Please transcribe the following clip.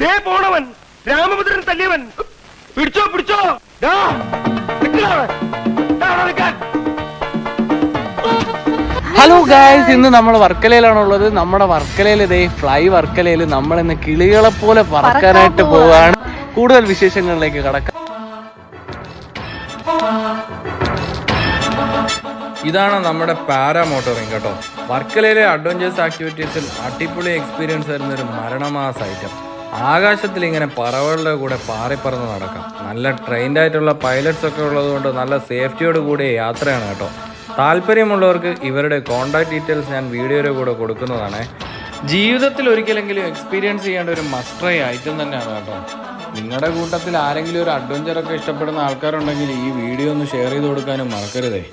ദേ പോണവൻ. രാമഭദ്രൻ തല്ലിയവൻ. പിടിച്ചോ പിടിച്ചോ. ദാ, നിൽക്കടാ ദാ അവിടെ നിൽക്കാൻ. ഹലോ ഗായ്സ് ഇന്ന് നമ്മൾ വർക്കലയിലാണുള്ളത്. നമ്മുടെ വർക്കലയിൽ ഇതേ ഫ്ലൈ വർക്കലയിൽ നമ്മൾ ഇന്ന് കിളികളെ പോലെ പറക്കാനായിട്ട് പോവാണ്. കൂടുതൽ വിശേഷങ്ങളിലേക്ക് കടക്കാം. ഇതാണ് നമ്മുടെ പാരാ മോട്ടോറിങ് കേട്ടോ. വർക്കലയിലെ അഡ്വഞ്ചേഴ്സ് ആക്ടിവിറ്റീസിൽ അടിപൊളി എക്സ്പീരിയൻസ് തരുന്ന ഒരു മരണമാസ ഐറ്റം ആകാശത്തിൽ ഇങ്ങനെ പറവുകളുടെ കൂടെ പാറിപ്പറന്ന് നടക്കാം. നല്ല ട്രെയിൻഡ് ആയിട്ടുള്ള പൈലറ്റ്സ് ഒക്കെ ഉള്ളതുകൊണ്ട് നല്ല സേഫ്റ്റിയോട് കൂടിയ യാത്രയാണ് കേട്ടോ. താല്പര്യമുള്ളവർക്ക് ഇവരുടെ കോൺടാക്ട് ഡീറ്റെയിൽസ് ഞാൻ വീഡിയോയുടെ കൂടെ കൊടുക്കുന്നതാണ്. ജീവിതത്തിൽ ഒരിക്കലെങ്കിലും എക്സ്പീരിയൻസ് ചെയ്യേണ്ട ഒരു മസ്റ്റ് ഐറ്റം തന്നെയാണ് കേട്ടോ. നിങ്ങളുടെ കൂട്ടത്തിൽ ആരെങ്കിലും ഒരു അഡ്വഞ്ചറൊക്കെ ഇഷ്ടപ്പെടുന്ന ആൾക്കാരുണ്ടെങ്കിൽ ഈ വീഡിയോ ഒന്ന് ഷെയർ ചെയ്ത് കൊടുക്കാനും മറക്കരുതേ.